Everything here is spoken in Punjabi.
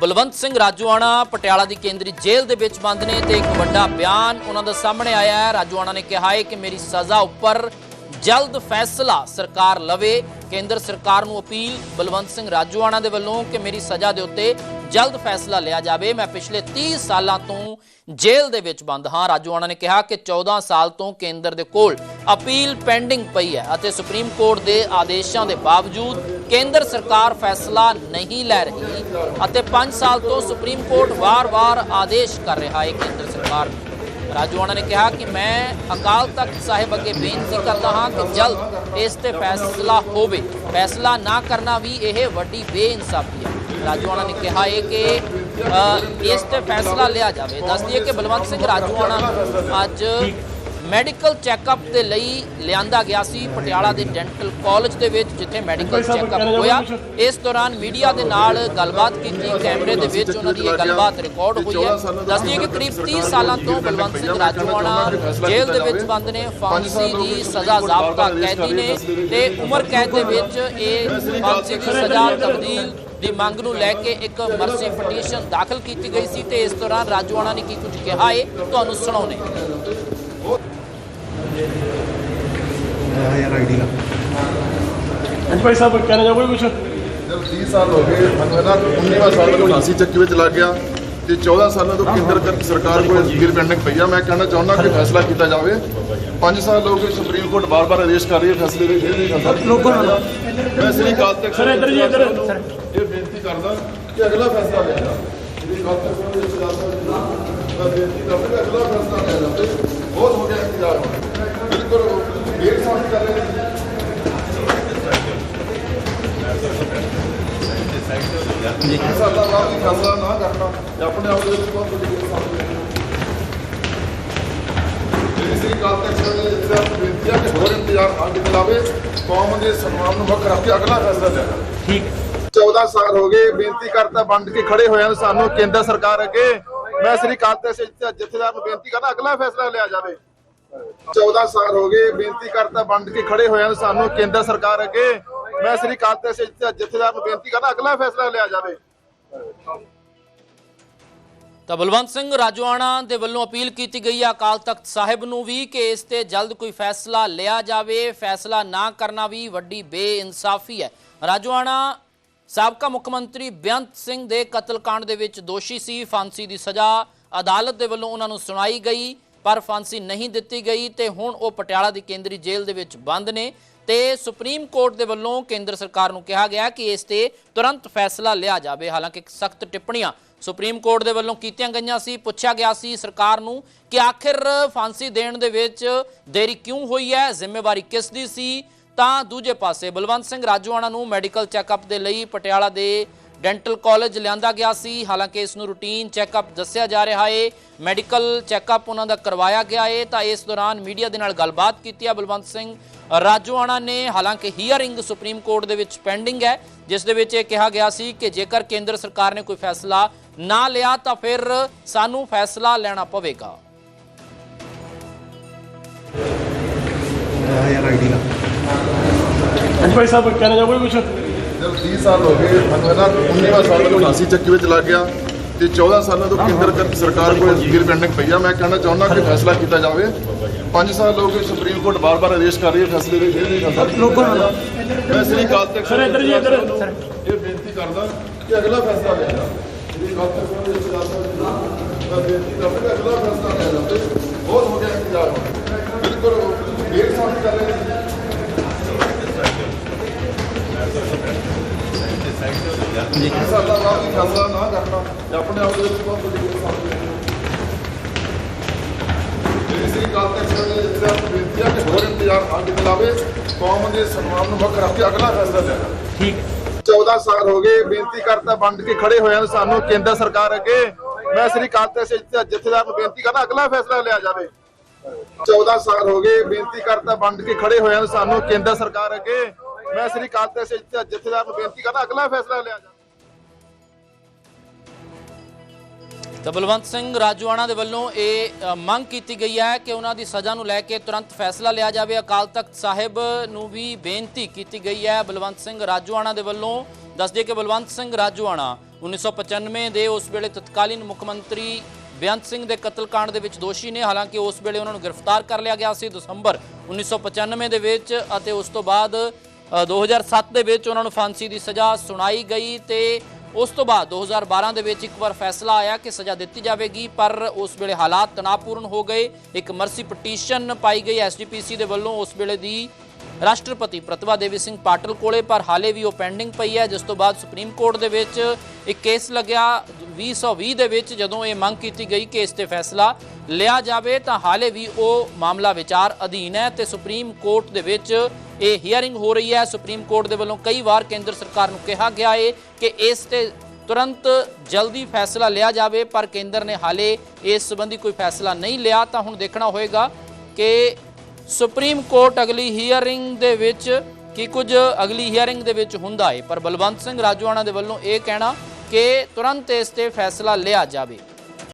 ਬਲਵੰਤ ਸਿੰਘ ਰਾਜੂਆਣਾ ਪਟਿਆਲਾ ਦੀ ਕੇਂਦਰੀ ਜੇਲ੍ਹ ਦੇ ਵਿੱਚ ਬੰਦ ਨੇ ਤੇ ਇੱਕ ਵੱਡਾ ਬਿਆਨ ਉਹਨਾਂ ਦਾ ਸਾਹਮਣੇ ਆਇਆ ਹੈ। ਰਾਜੂਆਣਾ ਨੇ ਕਿਹਾ ਹੈ ਕਿ ਮੇਰੀ ਸਜ਼ਾ ਉੱਪਰ ਜਲਦ ਫੈਸਲਾ ਸਰਕਾਰ ਲਵੇ। ਕੇਂਦਰ ਸਰਕਾਰ ਨੂੰ ਅਪੀਲ ਬਲਵੰਤ ਸਿੰਘ ਰਾਜੂਆਣਾ ਦੇ ਵੱਲੋਂ ਕਿ ਮੇਰੀ ਸਜ਼ਾ ਦੇ ਉੱਤੇ ਜਲਦ ਫੈਸਲਾ ਲਿਆ ਜਾਵੇ। ਮੈਂ ਪਿਛਲੇ 30 ਸਾਲਾਂ ਤੋਂ ਜੇਲ੍ਹ ਦੇ ਵਿੱਚ ਬੰਦ ਹਾਂ। ਰਾਜੂਆਣਾ ਨੇ ਕਿਹਾ ਕਿ 14 ਸਾਲ ਤੋਂ ਕੇਂਦਰ ਦੇ ਕੋਲ ਅਪੀਲ ਪੈਂਡਿੰਗ ਪਈ ਹੈ ਅਤੇ ਸੁਪਰੀਮ ਕੋਰਟ ਦੇ ਆਦੇਸ਼ਾਂ ਦੇ ਬਾਵਜੂਦ ਕੇਂਦਰ ਸਰਕਾਰ ਫੈਸਲਾ ਨਹੀਂ ਲੈ ਰਹੀ ਅਤੇ 5 ਸਾਲ ਤੋਂ ਸੁਪਰੀਮ ਕੋਰਟ ਵਾਰ-ਵਾਰ ਆਦੇਸ਼ ਕਰ ਰਿਹਾ ਹੈ ਕੇਂਦਰ ਸਰਕਾਰ ਨੂੰ। ਰਾਜੂਆਣਾ ਨੇ ਕਿਹਾ ਕਿ ਮੈਂ ਅਕਾਲ ਤਖਤ ਸਾਹਿਬ ਅੱਗੇ ਬੇਨਤੀ ਕਰਦਾ ਹਾਂ ਕਿ ਜਲਦ ਇਸ ਤੇ ਫੈਸਲਾ ਹੋਵੇ। ਫੈਸਲਾ ਨਾ ਕਰਨਾ ਵੀ ਇਹ ਵੱਡੀ ਬੇਇਨਸਾਫੀ ਹੈ। ਰਾਜੂਆਣਾ ਨੇ ਕਿਹਾ ਹੈ ਕਿ ਇਸ ਤੇ ਫੈਸਲਾ ਲਿਆ ਜਾਵੇ। ਦੱਸ ਦਈਏ ਕਿ ਬਲਵੰਤ ਸਿੰਘ ਰਾਜੂਆਣਾ ਅੱਜ ਮੈਡੀਕਲ ਚੈੱਕਅਪ ਦੇ ਲਈ ਲਿਆਂਦਾ ਗਿਆ ਸੀ ਪਟਿਆਲਾ ਦੇ ਡੈਂਟਲ ਕਾਲਜ ਦੇ ਵਿੱਚ ਜਿੱਥੇ ਮੈਡੀਕਲ ਚੈੱਕਅਪ ਹੋਇਆ। ਇਸ ਦੌਰਾਨ ਮੀਡੀਆ ਦੇ ਨਾਲ ਗੱਲਬਾਤ ਕੀਤੀ ਕੈਮਰੇ ਦੇ ਵਿੱਚ ਉਹਨਾਂ ਦੀ ਇਹ ਗੱਲਬਾਤ ਰਿਕਾਰਡ ਹੋਈ ਹੈ। ਦੱਸ ਦਈਏ ਕਿ ਕਰੀਬ 30 ਸਾਲਾਂ ਤੋਂ ਬਲਵੰਤ ਸਿੰਘ ਰਾਜੂਆਣਾ ਜੇਲ੍ਹ ਦੇ ਵਿੱਚ ਬੰਦ ਨੇ ਫਾਂਸੀ ਦੀ ਸਜ਼ਾ ਜ਼ਾਬਤਾ ਕੈਦੀ ਨੇ ਤੇ ਉਮਰ ਕੈਦ ਦੇ ਵਿੱਚ ਇਹ ਫਾਂਸੀ ਦੀ ਸਜ਼ਾ ਤਬਦੀਲ ਦੀ ਮੰਗ ਨੂੰ ਲੈ ਕੇ ਇੱਕ ਮਰਸੀ ਪਟੀਸ਼ਨ ਦਾਖਲ ਕੀਤੀ ਗਈ ਸੀ ਤੇ ਇਸ ਦੌਰਾਨ ਰਾਜੂਆਣਾ ਨੇ ਕੀ ਕੁਝ ਕਿਹਾ ਹੈ ਤੁਹਾਨੂੰ ਸੁਣਾਉਣੇ ਆਇਆ ਯਾਰ ਆਈਡੀ ਦਾ ਹਾਂਜੀ ਭਾਈ ਸਾਹਿਬ ਕਹਿਣਾ ਚਾਹੋਗੇ ਕੁਝ ਜਦ 30 ਸਾਲ ਹੋ ਗਏ ਮੈਨੂੰ ਇਹਦਾ 19ਵਾਂ ਸਾਲ ਮੈਨੂੰ 89 ਚੱਕੀ ਵਿੱਚ ਲੱਗ ਗਿਆ ਤੇ 14 ਸਾਲਾਂ ਤੋਂ ਕੇਂਦਰ ਕਰ- ਸਰਕਾਰ ਕੋਲ ਅਪੀਲ ਪੈਂਡਿੰਗ ਪਈ ਆ ਮੈਂ ਕਹਿਣਾ ਚਾਹੁੰਦਾ ਕਿ ਫੈਸਲਾ ਕੀਤਾ ਜਾਵੇ 5 ਸਾਲ ਹੋ ਗਏ ਸੁਪਰੀਮ ਕੋਰਟ ਬਾਰ-ਬਾਰ ਆਦੇਸ਼ ਕਰ ਰਹੀ ਹੈ ਫੈਸਲੇ ਦੇ ਫਿਰ ਨਹੀਂ ਕਰਦਾ ਲੋਕਾਂ ਨਾਲ ਮੈਂ ਸ੍ਰੀ ਅਕਾਲ ਤਖਤ ਸਰ, ਇੱਧਰ ਜੀ, ਇੱਧਰ। ਇਹ ਬੇਨਤੀ ਕਰਦਾ ਕਿ ਅਗਲਾ ਫੈਸਲਾ ਲਿਆ ਜਾਵੇ ਸ੍ਰੀ ਦੇ ਇਜਲਾਸ ਵਿੱਚ ਮੈਂ ਬੇਨਤੀ ਕਰਦਾ ਕਿ ਅਗਲਾ ਫੈਸਲਾ ਲਿਆ ਜਾਵੇ ਬਹੁਤ ਹੋ ਗਿਆ ਇੰਤਜ਼ਾਰ ਹੁਣ। ਬਿਲਕੁਲ ਡੇਢ ਸਾਲ ਕਰ ਰਹੇ ਨੇ। ਸਾਡਾ ਬਾਅਦ ਵੀ ਫੈਸਲਾ ਨਾ ਕਰਨਾ। ਤੇ ਆਪਣੇ ਆਪ ਦੇ ਵਿੱਚ ਬਹੁਤ ਵੱਡੀ ਹੈ ਸ੍ਰੀ ਅਕਾਲ ਤਖਤ ਸਾਹਿਬ ਦੇ ਜਿਹੜਾ ਬੇਨਤੀ ਹੈ ਕਿ ਹੋਰ ਇੰਤਜ਼ਾਰ ਨਾ ਕੀਤਾ ਕੌਮ ਦੇ ਸਨਮਾਨ ਨੂੰ ਮੁੱਖ ਰੱਖ ਕੇ ਅਗਲਾ ਫੈਸਲਾ ਜਾਵੇ। ਠੀਕ। 14 ਸਾਲ ਹੋ ਗਏ ਬੇਨਤੀ ਕਰਤਾ ਵੰਡ ਕੇ ਖੜੇ ਹੋਏ ਹਨ ਸਾਨੂੰ ਕੇਂਦਰ ਸਰਕਾਰ ਅੱਗੇ। ਮੈਂ ਸ੍ਰੀ ਅਕਾਲ ਜਥੇਦਾਰ ਨੂੰ ਬੇਨਤੀ ਕਰਦਾ, ਅਗਲਾ ਫੈਸਲਾ ਲਿਆ ਜਾਵੇ। 14 ਸਾਲ ਹੋ ਗਏ ਬੇਨਤੀ ਕਰਤਾ ਵੰਡ ਕੇ ਖੜੇ ਹੋਏ ਸਾਨੂੰ, ਕੇਂਦਰ ਸਰਕਾਰ ਅੱਗੇ। ਮੈਂ ਸ੍ਰੀ ਅਕਾਲ ਜਥੇਦਾਰ ਨੂੰ ਬੇਨਤੀ ਕਰਦਾ, ਅਗਲਾ ਫੈਸਲਾ ਲਿਆ ਜਾਵੇ। ਤਾਂ ਬਲਵੰਤ ਸਿੰਘ ਰਾਜਵਾਨਾ ਦੇ ਵੱਲੋਂ ਅਪੀਲ ਕੀਤੀ ਗਈ ਹੈ ਅਕਾਲ ਤਖਤ ਸਾਹਿਬ ਨੂੰ ਵੀ ਕਿ ਇਸ ਤੇ ਜਲਦ ਕੋਈ ਫੈਸਲਾ ਲਿਆ ਜਾਵੇ। ਫੈਸਲਾ ਨਾ ਕਰਨਾ ਵੀ ਵੱਡੀ ਬੇਇਨਸਾਫੀ ਹੈ। ਰਾਜਵਾਨਾ ਸਾਬਕਾ ਮੁੱਖ ਮੰਤਰੀ ਬੇਅੰਤ ਸਿੰਘ ਦੇ ਕਤਲकांड ਦੇ ਵਿੱਚ ਦੋਸ਼ੀ ਸੀ। ਫਾਂਸੀ ਦੀ ਸਜ਼ਾ ਅਦਾਲਤ ਦੇ ਵੱਲੋਂ ਉਹਨਾਂ ਨੂੰ ਸੁਣਾਈ ਗਈ, ਪਰ ਫਾਂਸੀ ਨਹੀਂ ਦਿੱਤੀ ਗਈ ਤੇ ਹੁਣ ਉਹ ਪਟਿਆਲਾ ਦੀ ਕੇਂਦਰੀ ਜੇਲ੍ਹ ਦੇ ਵਿੱਚ ਬੰਦ ਨੇ ਤੇ ਸੁਪਰੀਮ ਕੋਰਟ ਦੇ ਵੱਲੋਂ ਕੇਂਦਰ ਸਰਕਾਰ ਨੂੰ ਕਿਹਾ ਗਿਆ ਕਿ ਇਸ ਤੇ ਤੁਰੰਤ ਫੈਸਲਾ ਲਿਆ ਜਾਵੇ। ਹਾਲਾਂਕਿ ਸਖਤ ਟਿੱਪਣੀਆਂ ਸੁਪਰੀਮ ਕੋਰਟ ਦੇ ਵੱਲੋਂ ਕੀਤੀਆਂ ਗਈਆਂ ਸੀ। ਪੁੱਛਿਆ ਗਿਆ ਸੀ ਸਰਕਾਰ ਨੂੰ ਕਿ ਆਖਿਰ ਫਾਂਸੀ ਦੇਣ ਦੇ ਵਿੱਚ ਦੇਰੀ ਕਿਉਂ ਹੋਈ ਹੈ, ਜ਼ਿੰਮੇਵਾਰੀ ਕਿਸ ਦੀ ਸੀ? ਤਾਂ ਦੂਜੇ ਪਾਸੇ ਬਲਵੰਤ ਸਿੰਘ ਰਾਜੂਆਣਾ ਨੂੰ ਮੈਡੀਕਲ ਚੈੱਕਅਪ ਦੇ ਲਈ ਪਟਿਆਲਾ ਦੇ ਡੈਂਟਲ ਕਾਲਜ ਲਿਆਂਦਾ ਗਿਆ ਸੀ। ਹਾਲਾਂਕਿ ਇਸ ਨੂੰ ਰੂਟੀਨ ਚੈੱਕਅਪ ਦੱਸਿਆ ਜਾ ਰਿਹਾ ਏ ਮੈਡੀਕਲ ਚੈੱਕਅਪ ਉਹਨਾਂ ਦਾ ਕਰਵਾਇਆ ਗਿਆ ਏ ਤਾਂ ਇਸ ਦੌਰਾਨ ਮੀਡੀਆ ਦੇ ਨਾਲ ਗੱਲਬਾਤ ਕੀਤੀ ਆ ਬਲਵੰਤ ਸਿੰਘ ਰਾਜੂਆਣਾ ਨੇ। ਹਾਲਾਂਕਿ ਹੀਅਰਿੰਗ ਸੁਪਰੀਮ ਕੋਰਟ ਦੇ ਵਿੱਚ ਪੈਂਡਿੰਗ ਹੈ, ਜਿਸ ਦੇ ਵਿੱਚ ਇਹ ਕਿਹਾ ਗਿਆ ਸੀ ਕਿ ਜੇਕਰ ਕੇਂਦਰ ਸਰਕਾਰ ਨੇ ਕੋਈ ਫੈਸਲਾ ਨਾ ਲਿਆ ਤਾਂ ਫਿਰ ਸਾਨੂੰ ਫੈਸਲਾ ਲੈਣਾ ਪਵੇਗਾ। ਭਾਈ ਸਾਹਿਬ ਕਹਿਣਾ ਚਾਹੋਗੇ ਕੁਝ ਜਦ 30 ਸਾਲ ਹੋ ਗਏ ਮੈਨੂੰ ਇਹਦਾ 19ਵਾਂ ਸਾਲ ਮੈਨੂੰ 89 ਚੱਕੀ ਵਿੱਚ ਲੱਗ ਗਿਆ ਤੇ 14 ਸਾਲਾਂ ਤੋਂ ਕੇਂਦਰ ਕਰ- ਸਰਕਾਰ ਕੋਲ ਅਪੀਲ ਪੈਂਡਿੰਗ ਪਈ ਆ। ਮੈਂ ਕਹਿਣਾ ਚਾਹੁੰਦਾ ਕਿ ਫੈਸਲਾ ਕੀਤਾ ਜਾਵੇ। 5 ਸਾਲ ਹੋ ਗਏ ਸੁਪਰੀਮ ਕੋਰਟ ਬਾਰ-ਬਾਰ ਆਦੇਸ਼ ਕਰ ਰਹੀ ਹੈ ਫੈਸਲੇ ਦੇ ਨਹੀਂ ਕਰਦਾ ਲੋਕਾਂ ਨਾਲ ਮੈਂ ਸ੍ਰੀ ਅਕਾਲ ਤਖਤ ਸਰ, ਇੱਧਰ ਜੀ, ਇੱਧਰ। ਇਹ ਬੇਨਤੀ ਕਰਦਾ ਕਿ ਅਗਲਾ ਫੈਸਲਾ ਲਿਆ ਜਾਵੇ। ਸ੍ਰੀ ਤਖਤ ਸਾਹਿਬ ਦੇ ਵਿੱਚ ਮੈਂ ਬੇਨਤੀ ਕਰਦਾ ਕਿ ਅਗਲਾ ਫੈਸਲਾ ਲਿਆ ਜਾਵੇ। ਬਹੁਤ ਹੋ ਗਿਆ ਇੰਤਜ਼ਾਰ। ਬਿਲਕੁਲ ਡੇਢ ਸਾਲ ਕਰ ਰਹੇ ਨੇ ਸਾਡਾ ਬਾਅਦ ਵੀ ਫੈਸਲਾ ਨਾ ਕਰਨਾ ਤੇ ਆਪਣੇ ਆਪ ਦੇ ਵਿੱਚ ਬਹੁਤ ਵੱਡੀ ਗਲਤੀ ਹੈ ਸ੍ਰੀ ਅਕਾਲ ਤਖਤ ਜਿਹੜਾ ਬੇਨਤੀ ਹੈ ਕਿ ਹੋਰ ਇੰਤਜ਼ਾਰ ਨਾ ਕੀਤਾ ਜਾਵੇ ਕੌਮ ਦੇ ਸਨਮਾਨ ਨੂੰ ਮੁੱਖ ਰੱਖ ਕੇ ਅਗਲਾ ਫੈਸਲਾ ਲਿਆ ਠੀਕ 14 ਸਾਲ ਹੋ ਗਏ ਬੇਨਤੀ ਕਰਤਾ ਵੰਡ ਕੇ ਖੜੇ ਹੋਏ ਹਨ ਸਾਨੂੰ ਕੇਂਦਰ ਸਰਕਾਰ ਅੱਗੇ ਮੈਂ ਸ੍ਰੀ ਅਕਾਲ ਤਖਤ ਜਥੇਦਾਰ ਨੂੰ ਬੇਨਤੀ ਕਰਨਾ ਅਗਲਾ ਫੈਸਲਾ ਲਿਆ ਜਾਵੇ। 14 ਸਾਲ ਹੋ ਗਏ ਬੇਨਤੀ ਕਰਤਾ ਵੰਡ ਕੇ ਖੜੇ ਹੋਏ ਹਨ ਸਾਨੂੰ ਕੇਂਦਰ ਸਰਕਾਰ ਅੱਗੇ ਮੈਂ ਸ੍ਰੀ ਅਕਾਲ ਤਖਤ ਜਥੇਦਾਰ ਨੂੰ ਬੇਨਤੀ ਕਰਦਾ, ਅਗਲਾ ਫੈਸਲਾ ਲਿਆ ਜਾਵੇ। ਤਾਂ ਬਲਵੰਤ ਸਿੰਘ ਰਾਜੂਆਣਾ ਦੇ ਵੱਲੋਂ ਇਹ ਮੰਗ ਕੀਤੀ ਗਈ ਹੈ ਕਿ ਉਹਨਾਂ ਦੀ ਸਜ਼ਾ ਨੂੰ ਲੈ ਕੇ ਤੁਰੰਤ ਫੈਸਲਾ ਲਿਆ ਜਾਵੇ। ਅਕਾਲ ਤਖਤ ਸਾਹਿਬ ਨੂੰ ਵੀ ਬੇਨਤੀ ਕੀਤੀ ਗਈ ਹੈ। ਬਲਵੰਤ ਸਿੰਘ ਰਾਜੂਆਣਾ ਦੇ ਵੱਲੋਂ ਦੱਸਦੇ ਕਿ ਬਲਵੰਤ ਸਿੰਘ ਰਾਜੂਆਣਾ 1995 ਦੇ ਉਸ ਵੇਲੇ ਤਤਕਾਲੀਨ ਮੁੱਖ ਮੰਤਰੀ ਬੇਅੰਤ ਸਿੰਘ ਦੇ ਕਤਲकांड ਦੇ ਵਿੱਚ ਦੋਸ਼ੀ ਨੇ। ਹਾਲਾਂਕਿ ਉਸ ਵੇਲੇ ਉਹਨਾਂ ਨੂੰ ਗ੍ਰਿਫਤਾਰ ਕਰ ਲਿਆ ਗਿਆ ਸੀ ਦਸੰਬਰ 1995 ਦੇ ਵਿੱਚ ਅਤੇ ਉਸ ਤੋਂ ਬਾਅਦ 2007 ਦੇ ਵਿੱਚ ਉਹਨਾਂ ਨੂੰ ਫਾਂਸੀ ਦੀ ਸਜ਼ਾ ਸੁਣਾਈ ਗਈ ਤੇ ਉਸ ਤੋਂ ਬਾਅਦ 2012 ਦੇ ਵਿੱਚ ਇੱਕ ਵਾਰ ਫੈਸਲਾ ਆਇਆ ਕਿ ਸਜ਼ਾ ਦਿੱਤੀ ਜਾਵੇਗੀ, ਪਰ ਉਸ ਵੇਲੇ ਹਾਲਾਤ ਤਣਾਅਪੂਰਨ ਹੋ ਗਏ। ਇੱਕ ਮਰਸੀ ਪਟੀਸ਼ਨ ਪਾਈ ਗਈ ਐਸਜੀਪੀਸੀ ਦੇ ਵੱਲੋਂ ਉਸ ਵੇਲੇ ਦੀ ਰਾਸ਼ਟਰਪਤੀ ਪ੍ਰਤਿਭਾ ਦੇਵੀ ਸਿੰਘ ਪਾਟਲ ਕੋਲੇ, ਪਰ ਹਾਲੇ ਵੀ ਉਹ ਪੈਂਡਿੰਗ ਪਈ ਹੈ। ਜਿਸ ਤੋਂ ਬਾਅਦ ਸੁਪਰੀਮ ਕੋਰਟ ਦੇ ਵਿੱਚ ਇੱਕ ਕੇਸ ਲੱਗਿਆ। 2020 ਦੇ ਵਿੱਚ ਜਦੋਂ ਇਹ ਮੰਗ ਕੀਤੀ ਗਈ ਕਿ ਇਸ ਤੇ ਫੈਸਲਾ ਲਿਆ ਜਾਵੇ, ਤਾਂ ਹਾਲੇ ਵੀ ਉਹ ਮਾਮਲਾ ਵਿਚਾਰ ਅਧੀਨ ਹੈ ਤੇ ਸੁਪਰੀਮ ਕੋਰਟ ਦੇ ਵਿੱਚ ਇਹ ਹੀਅਰਿੰਗ ਹੋ ਰਹੀ ਹੈ। ਸੁਪਰੀਮ ਕੋਰਟ ਦੇ ਵੱਲੋਂ ਕਈ ਵਾਰ ਕੇਂਦਰ ਸਰਕਾਰ ਨੂੰ ਕਿਹਾ ਗਿਆ ਹੈ ਕਿ ਇਸ ਤੇ ਤੁਰੰਤ ਜਲਦੀ ਫੈਸਲਾ ਲਿਆ ਜਾਵੇ, ਪਰ ਕੇਂਦਰ ਨੇ ਹਾਲੇ ਇਸ ਸੰਬੰਧੀ ਕੋਈ ਫੈਸਲਾ ਨਹੀਂ ਲਿਆ। ਤਾਂ ਹੁਣ ਦੇਖਣਾ ਹੋਏਗਾ ਕਿ ਸੁਪਰੀਮ ਕੋਰਟ ਅਗਲੀ ਹੀਅਰਿੰਗ ਦੇ ਵਿੱਚ ਕੀ ਕੁਝ ਅਗਲੀ ਹੀਅਰਿੰਗ ਦੇ ਵਿੱਚ ਹੁੰਦਾ ਹੈ ਪਰ ਬਲਵੰਤ ਸਿੰਘ ਰਾਜੋਆਣਾ ਦੇ ਵੱਲੋਂ ਇਹ ਕਹਿਣਾ ਕਿ ਤੁਰੰਤ ਇਸ ਤੇ ਫੈਸਲਾ ਲਿਆ ਜਾਵੇ।